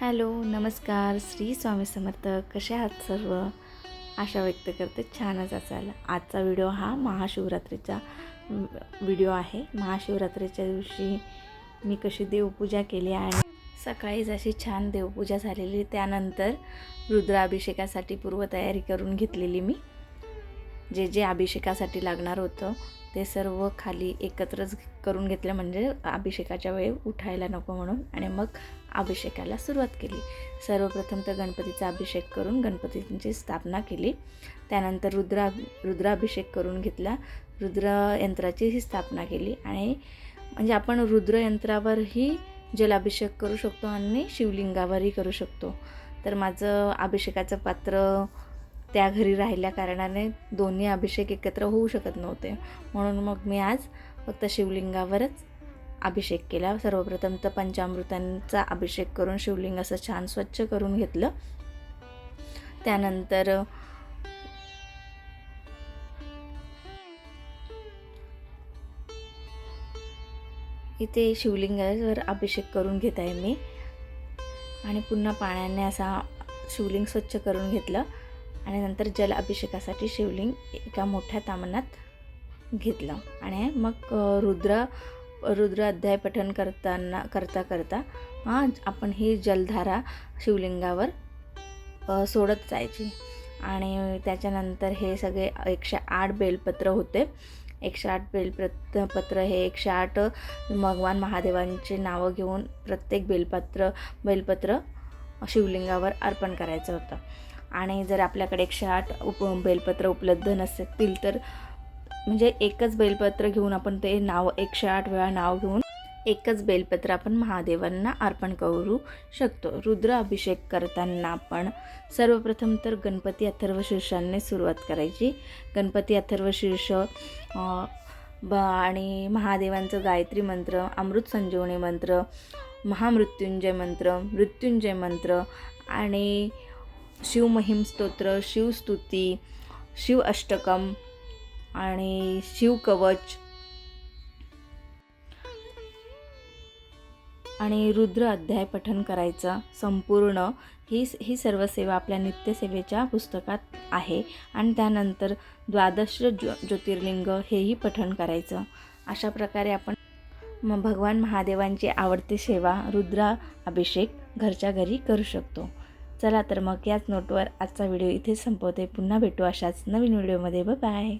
Hello नमस्कार. श्री स्वामी समर्थ. कसे आहात सर्व? आशा व्यक्त करते छानच असाल आजचा व्हिडिओ हा महाशिवरात्रीचा व्हिडिओ आहे. महाशिवरात्रीच्या दिवशी मी कशी देवपूजा केली आणि सकाळीच अशी छान देवपूजा झालेली त्यानंतर रुद्राभिषेकासाठी पूर्वतयारी करून घेतलेली मी. जे जे अभिषेकासाठी लागणार होतं ते सर्व खाली एकत्रच करून घेतलं म्हणजे अभिषेकाच्या वेळी उठायला नको म्हणून आणि मग अभिषेकाला सुरुवात केली. सर्वप्रथम तर गणपतीचा अभिषेक करून गणपतींची स्थापना केली. त्यानंतर रुद्रा रुद्राभिषेक करून घेतला. रुद्र यंत्राचीही स्थापना केली आणि म्हणजे आपण रुद्रयंत्रावरही जलाभिषेक करू शकतो आणि शिवलिंगावरही करू शकतो. तर माझं अभिषेकाचं पात्र त्या घरी राहिल्या कारणाने दोन्ही अभिषेक एकत्र होऊ शकत नव्हते. म्हणून मग मी आज फक्त शिवलिंगावरच अभिषेक केला. सर्वप्रथम तर पंचामृतांचा अभिषेक करून शिवलिंग असं छान स्वच्छ करून घेतलं. त्यानंतर इथे शिवलिंगावर अभिषेक करून घेत आहे मी. आणि पुन्हा पाण्याने असा शिवलिंग स्वच्छ करून घेतलं. आणि नंतर जल अभिषेकासाठी शिवलिंग एका मोठ्या तामनात घेतलं. आणि मग रुद्र रुद्र अध्याय पठण करताना करता करता हां आपण ही जलधारा शिवलिंगावर सोडत जायची. आणि त्याच्यानंतर हे सगळे एकशे आठ बेलपत्र होते. एकशे आठ बेलपत्र पत्र हे एकशे आठ भगवान महादेवांचे नावं घेऊन प्रत्येक बेलपत्र बेलपत्र शिवलिंगावर अर्पण करायचं होतं. आणि जर आपल्याकडे एकशे आठ उप बेलपत्र उपलब्ध नसतील तर म्हणजे एकच बेलपत्र घेऊन आपण ते नाव एकशे आठ वेळा नाव घेऊन एकच बेलपत्र आपण महादेवांना अर्पण करू शकतो. रुद्र अभिषेक करताना आपण सर्वप्रथम तर गणपती अथर्व शीर्षांनी सुरुवात करायची. गणपती अथर्व शीर्ष ब आणि महादेवांचं गायत्री मंत्र अमृत संजीवनी मंत्र महामृत्युंजय मंत्र मृत्युंजय मंत्र आणि शिवमहिम स्तोत्र शिवस्तुती शिव अष्टकम आणि शिवकवच आणि रुद्र अध्याय पठन करायचं संपूर्ण. ही ही सर्व सेवा आपल्या नित्यसेवेच्या पुस्तकात आहे. आणि त्यानंतर द्वादश ज्यो ज्योतिर्लिंग हेही पठन करायचं. अशा प्रकारे आपण मग भगवान महादेवांची आवडती सेवा रुद्रा अभिषेक घरच्या घरी करू शकतो. चला तर मग याच नोटवर आजचा व्हिडिओ इथे संपवते. पुन्हा भेटू अशाच नवीन व्हिडिओमध्ये ब बाय